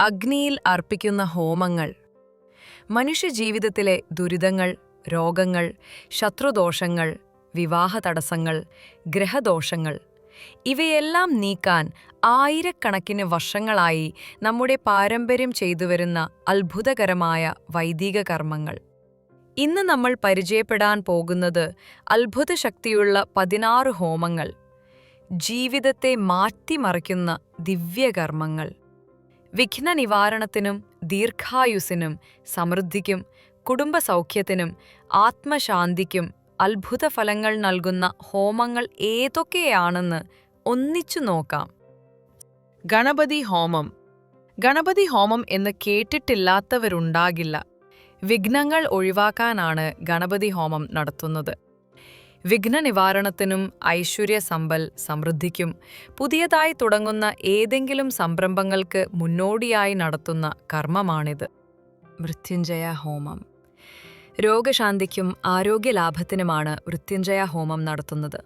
അഗ്നിയിൽ അർപ്പിക്കുന്ന ഹോമങ്ങൾ. മനുഷ്യജീവിതത്തിലെ ദുരിതങ്ങൾ രോഗങ്ങൾ ശത്രുദോഷങ്ങൾ വിവാഹ തടസ്സങ്ങൾ ഗ്രഹദോഷങ്ങൾ ഇവയെല്ലാം നീക്കാൻ ആയിരക്കണക്കിന് വർഷങ്ങളായി നമ്മുടെ പാരമ്പര്യം ചെയ്തുവരുന്ന അത്ഭുതകരമായ വൈദിക കർമ്മങ്ങൾ. ഇന്ന് നമ്മൾ പരിചയപ്പെടാൻ പോകുന്നത് അത്ഭുത ശക്തിയുള്ള പതിനാറ് ഹോമങ്ങൾ. ജീവിതത്തെ മാറ്റിമറിക്കുന്ന ദിവ്യകർമ്മങ്ങൾ. വിഘ്ന നിവാരണത്തിനും ദീർഘായുസിനും സമൃദ്ധിക്കും കുടുംബസൗഖ്യത്തിനും ആത്മശാന്തിക്കും അത്ഭുത ഫലങ്ങൾ നൽകുന്ന ഹോമങ്ങൾ ഏതൊക്കെയാണെന്ന് ഒന്നിച്ചു നോക്കാം. ഗണപതി ഹോമം. ഗണപതി ഹോമം എന്ന് കേട്ടിട്ടില്ലാത്തവരുണ്ടാകില്ല. വിഘ്നങ്ങൾ ഒഴിവാക്കാനാണ് ഗണപതി ഹോമം നടത്തുന്നത്. വിഘ്ന നിവാരണത്തിനും ഐശ്വര്യ സമ്പൽ സമൃദ്ധിക്കും. പുതിയതായി തുടങ്ങുന്ന ഏതെങ്കിലും സംരംഭങ്ങൾക്ക് മുന്നോടിയായി നടത്തുന്ന കർമ്മമാണിത്. മൃത്യുഞ്ജയ ഹോമം. രോഗശാന്തിക്കും ആരോഗ്യലാഭത്തിനുമാണ് മൃത്യുഞ്ജയ ഹോമം നടത്തുന്നത്.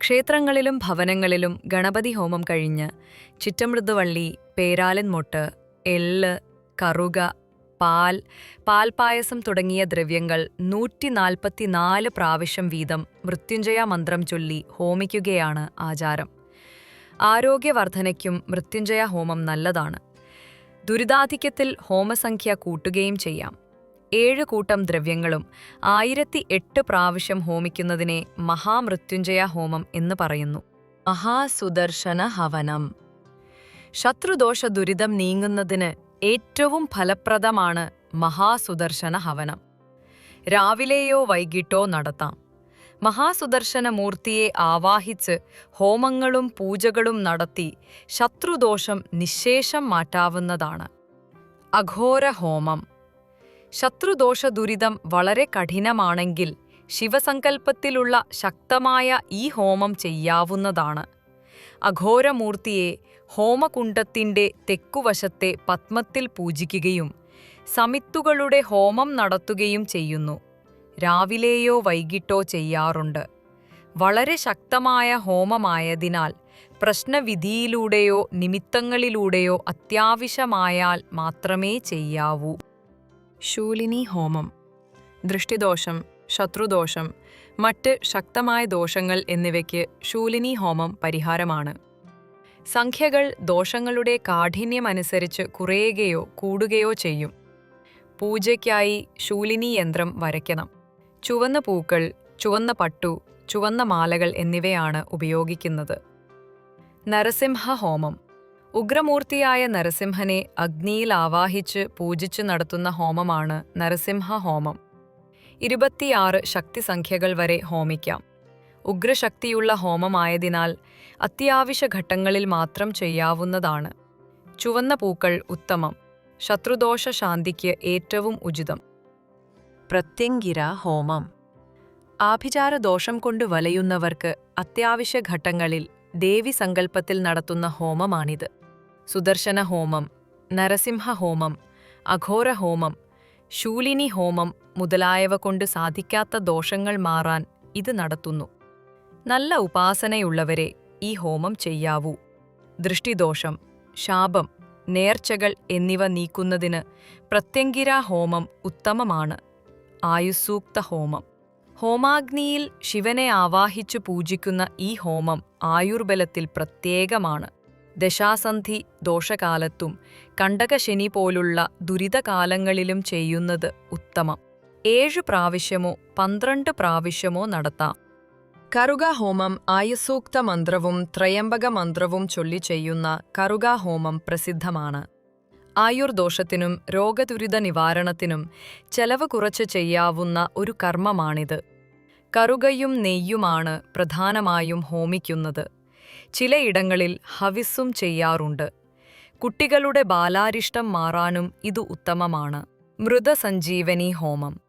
ക്ഷേത്രങ്ങളിലും ഭവനങ്ങളിലും ഗണപതി ഹോമം കഴിഞ്ഞ് ചിറ്റമൃദുവള്ളി പേരാലൻ മൊട്ട് എള്ള് കറുക പാൽ പാൽപായസം തുടങ്ങിയ ദ്രവ്യങ്ങൾ നൂറ്റി പ്രാവശ്യം വീതം മൃത്യുഞ്ജയ മന്ത്രം ചൊല്ലി ഹോമിക്കുകയാണ് ആചാരം. ആരോഗ്യവർദ്ധനയ്ക്കും മൃത്യുഞ്ജയ ഹോമം നല്ലതാണ്. ദുരിതാധിക്യത്തിൽ ഹോമസംഖ്യ കൂട്ടുകയും ചെയ്യാം. ഏഴ് കൂട്ടം ദ്രവ്യങ്ങളും ആയിരത്തി എട്ട് പ്രാവശ്യം ഹോമിക്കുന്നതിനെ മഹാമൃത്യുഞ്ജയ ഹോമം എന്ന് പറയുന്നു. മഹാസുദർശന ഹവനം ശത്രുദോഷ ദുരിതം നീങ്ങുന്നതിന് ഏറ്റവും ഫലപ്രദമാണ് മഹാസുദർശന ഹവനം. രാവിലെയോ വൈകിട്ടോ നടത്താം. മഹാസുദർശന മൂർത്തിയെ ആവാഹിച്ച് ഹോമങ്ങളും പൂജകളും നടത്തി ശത്രുദോഷം നിശേഷം മാറ്റാവുന്നതാണ്. അഘോര ഹോമം. ശത്രുദോഷ ദുരിതം വളരെ കഠിനമാണെങ്കിൽ ശിവസങ്കൽപ്പത്തിലുള്ള ശക്തമായ ഈ ഹോമം ചെയ്യാവുന്നതാണ്. അഘോരമൂർത്തിയെ ഹോമകുണ്ഡത്തിന്റെ തെക്കുവശത്തെ പത്മത്തിൽ പൂജിക്കുകയും സമിത്തുകളുടെ ഹോമം നടത്തുകയും ചെയ്യുന്നു. രാവിലെയോ വൈകിട്ടോ ചെയ്യാറുണ്ട്. വളരെ ശക്തമായ ഹോമമായതിനാൽ പ്രശ്നവിധിയിലൂടെയോ നിമിത്തങ്ങളിലൂടെയോ അത്യാവശ്യമായാൽ മാത്രമേ ചെയ്യാവൂ. ശൂലിനി ഹോമം. ദൃഷ്ടിദോഷം ശത്രുദോഷം മറ്റ് ശക്തമായ ദോഷങ്ങൾ എന്നിവയ്ക്ക് ശൂലിനി ഹോമം പരിഹാരമാണ്. സംഖ്യകൾ ദോഷങ്ങളുടെ കാഠിന്യമനുസരിച്ച് കുറയുകയോ കൂടുകയോ ചെയ്യും. പൂജയ്ക്കായി ശൂലിനി യന്ത്രം വരയ്ക്കണം. ചുവന്ന പൂക്കൾ ചുവന്ന പട്ടു ചുവന്ന മാലകൾ എന്നിവയാണ് ഉപയോഗിക്കുന്നത്. നരസിംഹ ഹോമം. ഉഗ്രമൂർത്തിയായ നരസിംഹനെ അഗ്നിയിൽ ആവാഹിച്ച് പൂജിച്ചു നടത്തുന്ന ഹോമമാണ് നരസിംഹ ഹോമം. ഇരുപത്തിയാറ് ശക്തിസംഖ്യകൾ വരെ ഹോമിക്കാം. ഉഗ്രശക്തിയുള്ള ഹോമമായതിനാൽ അത്യാവശ്യ ഘട്ടങ്ങളിൽ മാത്രം ചെയ്യാവുന്നതാണ്. ചുവന്ന പൂക്കൾ ഉത്തമം. ശത്രുദോഷ ശാന്തിക്ക് ഏറ്റവും ഉചിതം. പ്രത്യങ്കിര ഹോമം. ആഭിചാര ദോഷം കൊണ്ട് വലയുന്നവർക്ക് അത്യാവശ്യ ഘട്ടങ്ങളിൽ ദേവി സങ്കല്പത്തിൽ നടത്തുന്ന ഹോമമാണിത്. സുദർശന ഹോമം നരസിംഹ ഹോമം അഘോര ഹോമം ശൂലിനി ഹോമം മുതലായവ കൊണ്ട് സാധിക്കാത്ത ദോഷങ്ങൾ മാറാൻ ഇത് നടത്തുന്നു. നല്ല ഉപാസനയുള്ളവരെ ഈ ഹോമം ചെയ്യാവൂ. ദൃഷ്ടിദോഷം ശാപം നേർച്ചകൾ എന്നിവ നീക്കുന്നതിന് പ്രത്യങ്കിര ഹോമം ഉത്തമമാണ്. ആയുസ്സൂക്ത ഹോമം. ഹോമാഗ്നിയിൽ ശിവനെ ആവാഹിച്ചു പൂജിക്കുന്ന ഈ ഹോമം ആയുർബലത്തിൽ പ്രത്യേകമാണ്. ദശാസന്ധി ദോഷകാലത്തും കണ്ടകശനി പോലുള്ള ദുരിതകാലങ്ങളിലും ചെയ്യുന്നത് ഉത്തമം. ഏഴ് പ്രാവശ്യമോ പന്ത്രണ്ട് പ്രാവശ്യമോ നടത്താം. കറുകാഹോമം ആയുസൂക്ത മന്ത്രവും ത്രയംബക മന്ത്രവും ചൊല്ലി ചെയ്യുന്ന കറുകാഹോമം പ്രസിദ്ധമാണ്. ആയുർദോഷത്തിനും രോഗദുരിത നിവാരണത്തിനും ചെലവ് കുറച്ച് ചെയ്യാവുന്ന ഒരു കർമ്മമാണിത്. കറുകയും നെയ്യുമാണ് പ്രധാനമായും ഹോമിക്കുന്നത്. ചിലയിടങ്ങളിൽ ഹവിസ്സും ചെയ്യാറുണ്ട്. കുട്ടികളുടെ ബാലാരിഷ്ടം മാറാനും ഇത് ഉത്തമമാണ്. മൃതസഞ്ജീവനി ഹോമം.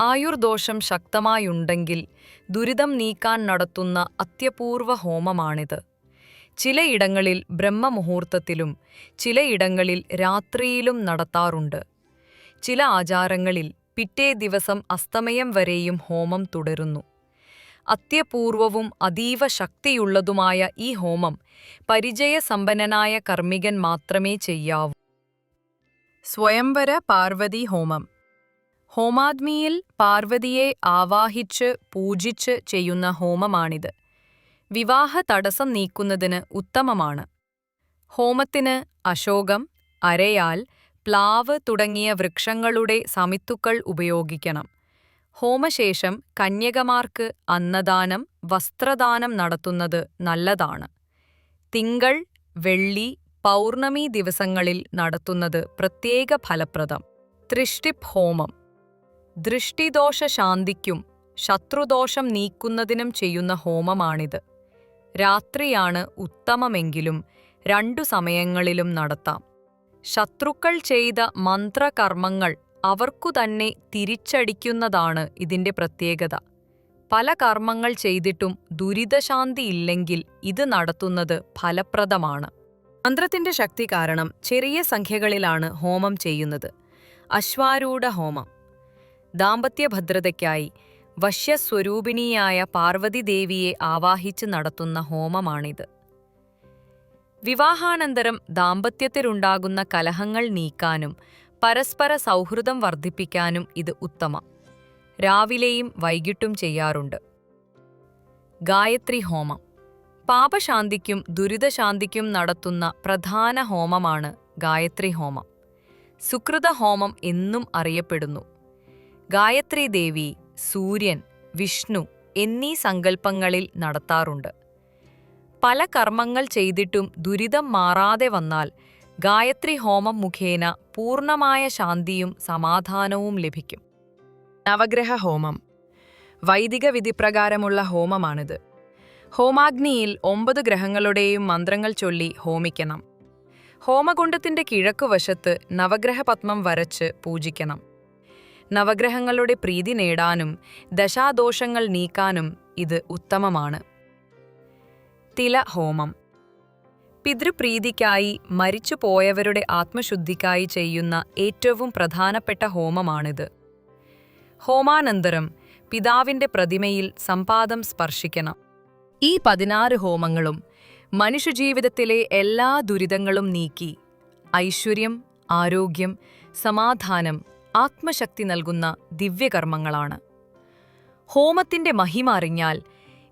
ആയുർദോഷം ശക്തമായുണ്ടെങ്കിൽ ദുരിതം നീക്കാൻ നടത്തുന്ന അത്യപൂർവ ഹോമമാണിത്. ചിലയിടങ്ങളിൽ ബ്രഹ്മമുഹൂർത്തത്തിലും ചിലയിടങ്ങളിൽ രാത്രിയിലും നടത്താറുണ്ട്. ചില ആചാരങ്ങളിൽ പിറ്റേ ദിവസം അസ്തമയം വരെയും ഹോമം തുടരുന്നു. അത്യപൂർവവും അതീവ ശക്തിയുള്ളതുമായ ഈ ഹോമം പരിചയസമ്പന്നനായ കർമ്മികൻ മാത്രമേ ചെയ്യാവൂ. സ്വയംവര പാർവതി ഹോമം. ഹോമാഗ്നിയിൽ പാർവതിയെ ആവാഹിച്ച് പൂജിച്ച് ചെയ്യുന്ന ഹോമമാണിത്. വിവാഹ തടസ്സം നീക്കുന്നതിന് ഉത്തമമാണ്. ഹോമത്തിന് അശോകം അരയാൽ പ്ലാവ് തുടങ്ങിയ വൃക്ഷങ്ങളുടെ സമിത്തുക്കൾ ഉപയോഗിക്കണം. ഹോമശേഷം കന്യകമാർക്ക് അന്നദാനം വസ്ത്രദാനം നടത്തുന്നത് നല്ലതാണ്. തിങ്കൾ വെള്ളി പൗർണമി ദിവസങ്ങളിൽ നടത്തുന്നത് പ്രത്യേക ഫലപ്രദം. ത്രിഷ്ടിപ് ഹോമം. ദൃഷ്ടിദോഷ ശാന്തിക്കും ശത്രുദോഷം നീക്കുന്നതിനും ചെയ്യുന്ന ഹോമമാണിത്. രാത്രിയാണ് ഉത്തമമെങ്കിലും രണ്ടു സമയങ്ങളിലും നടത്താം. ശത്രുക്കൾ ചെയ്ത മന്ത്രകർമ്മങ്ങൾ അവർക്കു തന്നെ തിരിച്ചടിക്കുന്നതാണ് ഇതിന്റെ പ്രത്യേകത. പല കർമ്മങ്ങൾ ചെയ്തിട്ടും ദുരിതശാന്തിയില്ലെങ്കിൽ ഇത് നടത്തുന്നത് ഫലപ്രദമാണ്. മന്ത്രത്തിന്റെ ശക്തി കാരണം ചെറിയ സംഖ്യകളിലാണ് ഹോമം ചെയ്യുന്നത്. അശ്വാരൂഢ ഹോമം. ദാമ്പത്യ ഭദ്രതയ്ക്കായി വശ്യസ്വരൂപിണിയായ പാർവതിദേവിയെ ആവാഹിച്ച് നടത്തുന്ന ഹോമമാണിത്. വിവാഹാനന്തരം ദാമ്പത്യത്തിലുണ്ടാകുന്ന കലഹങ്ങൾ നീക്കാനും പരസ്പര സൗഹൃദം വർദ്ധിപ്പിക്കാനും ഇത് ഉത്തമ. രാവിലെയും വൈകിട്ടും ചെയ്യാറുണ്ട്. ഗായത്രി ഹോമം. പാപശാന്തിക്കും ദുരിതശാന്തിക്കും നടത്തുന്ന പ്രധാന ഹോമമാണ് ഗായത്രി ഹോമം. സുകൃത ഹോമം എന്നും അറിയപ്പെടുന്നു. ഗായത്രി ദേവി സൂര്യൻ വിഷ്ണു എന്നീ സങ്കല്പങ്ങളിൽ നടത്താറുണ്ട്. പല കർമ്മങ്ങൾ ചെയ്തിട്ടും ദുരിതം മാറാതെ വന്നാൽ ഗായത്രി ഹോമം മുഖേന പൂർണമായ ശാന്തിയും സമാധാനവും ലഭിക്കും. നവഗ്രഹ ഹോമം. വൈദിക വിധിപ്രകാരമുള്ള ഹോമമാണിത്. ഹോമാഗ്നിയിൽ ഒമ്പത് ഗ്രഹങ്ങളുടെയും മന്ത്രങ്ങൾ ചൊല്ലി ഹോമിക്കണം. ഹോമകുണ്ടത്തിന്റെ കിഴക്കുവശത്ത് നവഗ്രഹ പത്മം വരച്ച് പൂജിക്കണം. നവഗ്രഹങ്ങളുടെ പ്രീതി നേടാനും ദശാദോഷങ്ങൾ നീക്കാനും ഇത് ഉത്തമമാണ്. തില ഹോമം പിതൃപ്രീതിക്കായി മരിച്ചുപോയവരുടെ ആത്മശുദ്ധിക്കായി ചെയ്യുന്ന ഏറ്റവും പ്രധാനപ്പെട്ട ഹോമമാണിത്. ഹോമാനന്തരം പിതാവിന്റെ പ്രതിമയിൽ സമ്പാദം സ്പർശിക്കണം. ഈ പതിനാറ് ഹോമങ്ങളും മനുഷ്യജീവിതത്തിലെ എല്ലാ ദുരിതങ്ങളും നീക്കി ഐശ്വര്യം ആരോഗ്യം സമാധാനം ആത്മശക്തി നൽകുന്ന ദിവ്യകർമ്മങ്ങളാണ്. ഹോമത്തിന്റെ മഹിമ അറിഞ്ഞാൽ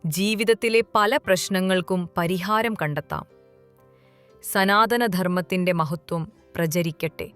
ജീവിതത്തിലെ പല പ്രശ്നങ്ങൾക്കും പരിഹാരം കണ്ടെത്താം. സനാതനധർമ്മത്തിന്റെ മഹത്വം പ്രചരിക്കട്ടെ.